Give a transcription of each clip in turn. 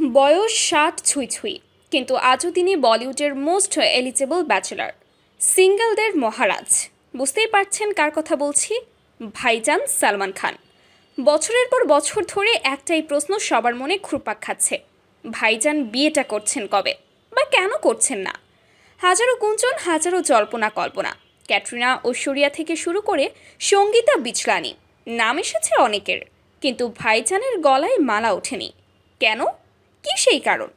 বয়স ষাট ছুঁই ছুঁই, কিন্তু আজও তিনি বলিউডের মোস্ট এলিজেবল ব্যাচেলার। সিঙ্গেলদের মহারাজ। বুঝতেই পারছেন কার কথা বলছি? ভাইজান সালমান খান। বছরের পর বছর ধরে একটাই প্রশ্ন সবার মনে ঘুরপাক খাচ্ছে। ভাইজান বিয়েটা করছেন কবে? বা কেন করছেন না? হাজারো গুঞ্জন, হাজারো জল্পনা কল্পনা। ক্যাটরিনা ঐশ্বরিয়া থেকে শুরু করে সঙ্গীতা বিচলানি। নাম এসেছে অনেকের, কিন্তু ভাইজানের গলায় মালা ওঠেনি। কেন? কি সেই কারণ?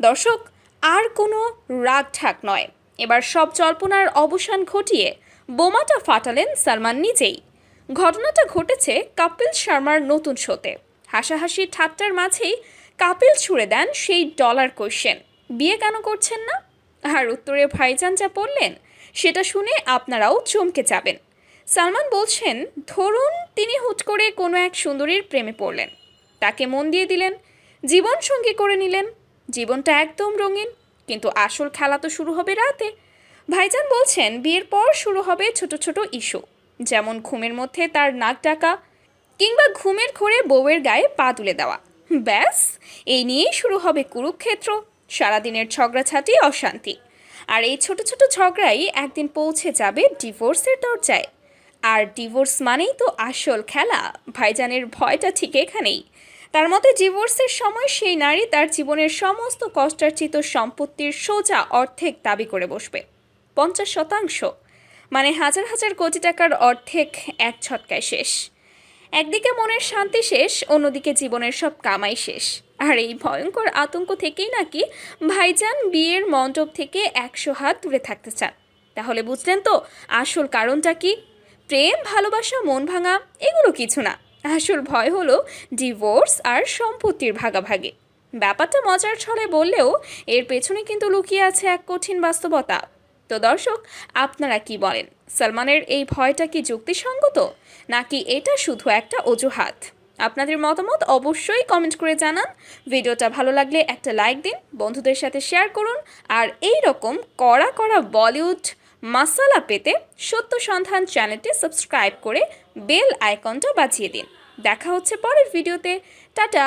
দর্শক, আর কোনো রাগ ঠাক নয়। এবার সব জল্পনার অবসান ঘটিয়ে বোমাটা ফাটালেন সালমান নিজেই। ঘটনাটা ঘটেছে কপিল শর্মার নতুন শোতে। হাসাহাসি ঠাট্টার মাঝেই কাপিল ছুড়ে দেন সেই ডলার কোয়েশ্চেন বিয়ে কেন করছেন না? আর উত্তরে ভাইজান যা বললেন, সেটা শুনে আপনারাও চমকে যাবেন। সালমান বলছেন, ধরুন তিনি হুট করে কোনো এক সুন্দরীর প্রেমে পড়লেন। তাকে মন দিয়ে দিলেন জীবন সঙ্গী করে নিলেন। জীবনটা একদম রঙিন, কিন্তু আসল খেলা তো শুরু হবে রাতে। ভাইজান বলছেন, বিয়ের পর শুরু হবে ছোট ছোট ইস্যু, যেমন ঘুমের মধ্যে তার নাক ডাকা কিংবা ঘুমের ঘোরে বউয়ের গায়ে পা তুলে দেওয়া। ব্যাস, এই নিয়েই শুরু হবে কুরুক্ষেত্র, সারাদিনের ঝগড়াঝাটি, অশান্তি। আর এই ছোট ছোট ঝগড়াই একদিন পৌঁছে যাবে ডিভোর্সের দরজায়। আর ডিভোর্স মানেই তো আসল খেলা, ভাইজানের ভয়টা ঠিক এখানেই। তার মতে ডিভোর্সের সময় সেই নারী তার জীবনের সমস্ত কষ্টার্জিত সম্পত্তির সোজা অর্ধেক দাবি করে বসবে। পঞ্চাশ শতাংশ। মানে হাজার হাজার কোটি টাকার অর্ধেক এক ছটকায় শেষ। একদিকে মনের শান্তি শেষ, অন্যদিকে জীবনের সব কামাই শেষ। আর এই ভয়ঙ্কর আতঙ্ক থেকেই নাকি ভাইজান বিয়ের মণ্ডপ থেকে একশো হাত দূরে থাকতে চান। তাহলে বুঝলেন তো, আসল কারণটা কি? প্রেম, ভালোবাসা, মন ভাঙা, এগুলো কিছু না। আসল ভয় হলো ডিভোর্স আর সম্পত্তির ভাগাভাগি। ব্যাপারটা মজার ছলে বললেও এর পেছনে কিন্তু লুকিয়ে আছে এক কঠিন বাস্তবতা। তো দর্শক, আপনারা কি বলেন? সালমানের এই ভয়টা কি যুক্তিসঙ্গত? নাকি এটা শুধু একটা অজুহাত? আপনাদের মতামত অবশ্যই কমেন্ট করে জানান। ভিডিওটা ভালো লাগলে একটা লাইক দিন, বন্ধুদের সাথে শেয়ার করুন, আর এই রকম কড়া কড়া বলিউড মাসালা পেতে সত্য সন্ধান চ্যানেলটি সাবস্ক্রাইব করে বেল আইকনটা বাজিয়ে দিন। দেখা হচ্ছে পরের ভিডিওতে। টাটা!